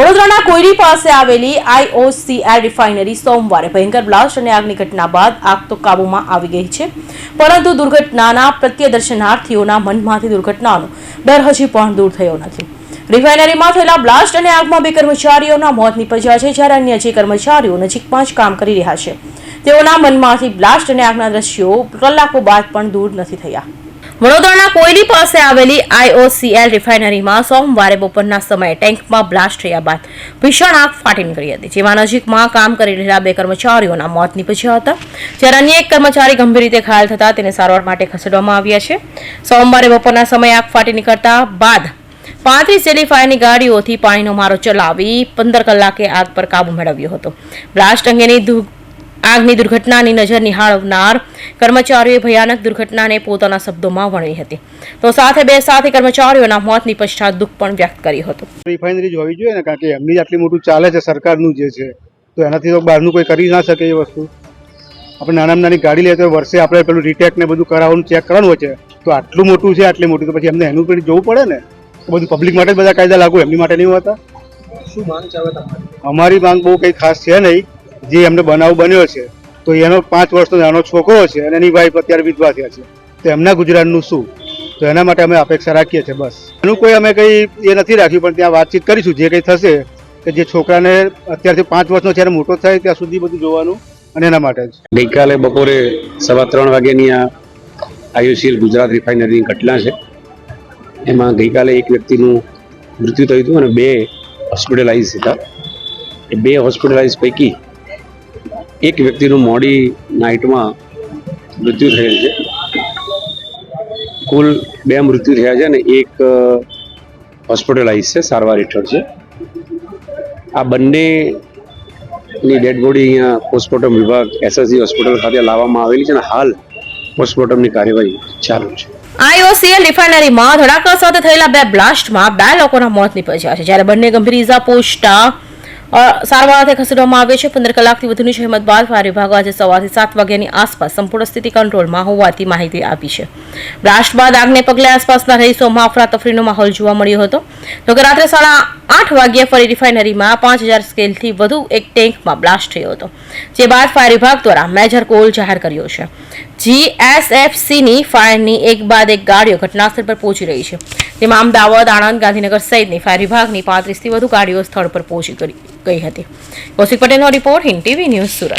વડોદરાના કોયરી પાસે આવેલી આઈઓસીએલ રિફાઇનરી સોમવારે ભયંકર બ્લાસ્ટ અને આગની ઘટના બાદ આગ તો કાબૂમાં આવી ગઈ છે. પરંતુ દુર્ઘટનાના પ્રત્યદર્શનાર્થીઓના મનમાંથી દુર્ઘટનાનો ડર હજી પણ દૂર થયો નથી. રિફાઇનરીમાં થયેલા બ્લાસ્ટ અને આગમાં બે કર્મચારીઓના મોત નીપજ્યા છે, જ્યારે અન્ય જે કર્મચારીઓ નજીકમાં જ કામ કરી રહ્યા છે. તેઓના મનમાંથી બ્લાસ્ટ અને આગના દ્રશ્યો કલાકો બાદ પણ દૂર નથી થયા. વડોદરાના કોયલી પાસે આવેલી આઈઓસીએલ રિફાઇનરીમાં સોમવારે બપોરના સમયે ટેન્કમાં બ્લાસ્ટ થયા બાદ ભીષણ આગ ફાટી નીકળી હતી, જેમાં નજીકમાં કામ કરી રહેલા બે કર્મચારીઓના મોત નીપજ્યા હતા. જ્યારે અન્ય એક કર્મચારી ગંભીર રીતે ઘાયલ થતા તેને સારવાર માટે ખસેડવામાં આવ્યા છે. સોમવારે બપોરના સમયે આગ ફાટી નીકળતા બાદ પાંત્રીસ જેટલી ફાયરની ગાડીઓથી પાણીનો મારો ચલાવી પંદર કલાકે આગ પર કાબુ મેળવ્યો હતો. બ્લાસ્ટ અંગેની આગની દુર્ઘટનાની નજર નિહાળનાર કર્મચારીઓએ ભયાનક દુર્ઘટનાને પોતાના શબ્દોમાં વણી હતી. તો સાથે બે સાથે કર્મચારીઓના મોત પશ્ચાત દુઃખ પણ વ્યક્ત કર્યું હતું. રિફાઇનરી જોવી હોવી જોઈએ ને કારણ કે એમની આટલી મોટું ચાલે છે સરકારનું જે છે તો એનાથી તો બહારનું કોઈ કરી ના શકે એ વસ્તુ. આપણે નાનામાં નાની ગાડી લઈએ તો વર્ષે આપણે પેલું રીટેક ને બધું કરાવવાનું ચેક કરવાનું હોય છે તો આટલું મોટું છે આટલી મોટી તો પછી એમને એનું પણ જોવું પડે ને? તો બધું પબ્લિક માટે જ બધા કાયદા લાગુ એમની માટે નહીં હોતા? શું માંગ છે તમારી? અમારી માંગ બહુ કંઈ ખાસ છે નહીં. જે એમને બનાવ બન્યો છે, તો એનો પાંચ વર્ષનો નાનો છોકરો છે અને એની વાઈફ અત્યારે વિધવા થયા છે. તો એમના ગુજરાતનું શું? તો એના માટે અમે અપેક્ષા રાખીએ છીએ, બસ. એનું કોઈ અમે કંઈ એ નથી રાખ્યું, પણ ત્યાં વાતચીત કરીશું, જે કંઈ થશે, કે જે છોકરાને અત્યારથી પાંચ વર્ષનો જ્યારે મોટો થાય, ત્યાં સુધી બધું જોવાનું અને એના માટે જ. ગઈકાલે બપોરે સવા ત્રણ વાગ્યાની આ આયુસીએલ ગુજરાત રિફાઇનરીની ઘટના છે. એમાં ગઈકાલે એક વ્યક્તિનું મૃત્યુ થયું હતું અને બે હોસ્પિટલાઇઝ હતા. એ બે હોસ્પિટલાઇઝ પૈકી એક વ્યક્તિનું મોડી નાઇટમાં મૃત્યુ થયેલ છે. કુલ બે મૃત્યુ થયા છે અને એક હોસ્પિટલાઇઝ છે સારવાર હેઠળ છે. આ બંનેની ડેડ બોડી અહીંયા પોસ્ટમોર્ટમ વિભાગ એસએસસી હોસ્પિટલ ખાતે લાવવામાં આવેલી છે અને હાલ પોસ્ટમોર્ટમની કાર્યવાહી ચાલુ છે. આઈઓસીએલ રિફાઇનરીમાં ધડાકા સાથે થયેલા બે બ્લાસ્ટમાં બે લોકોના મોત નીપજ્યા છે. જ્યારે બંને ગંભીર ઇજા અ, સારવાર અર્થે ખસેડવામાં આવે છે. પંદર કલાકથી વધુની જહેમત બાદ ફાયર વિભાગ આજે સવારથી સાત વાગ્યાની આસપાસ સંપૂર્ણ સ્થિતિ કંટ્રોલમાં હોવાથી માહિતી આપી છે. બ્લાસ્ટ બાદ આગને પગલે આસપાસના રહીશોમાં અફરાતફરીનો માહોલ જોવા મળ્યો હતો. જોકે રાત્રે સાડા આઠ વાગ્યે ફરી રિફાઇનરીમાં પાંચ હજાર સ્કેલથી વધુ એક ટેન્કમાં બ્લાસ્ટ થયો હતો. જે બાદ ફાયર વિભાગ દ્વારા મેજર કોલ જાહેર કર્યો છે. જીએસએફસીની ફાયરની એક બાદ એક ગાડીઓ ઘટનાસ્થળ પર પહોંચી રહી છે. તેમાં અમદાવાદ, આણંદ, ગાંધીનગર સહિતની ફાયર વિભાગની પાંત્રીસથી વધુ ગાડીઓ સ્થળ પર પહોંચી ગઈ હતી. કૌશિક પટેલનો report Hind TV news Surat.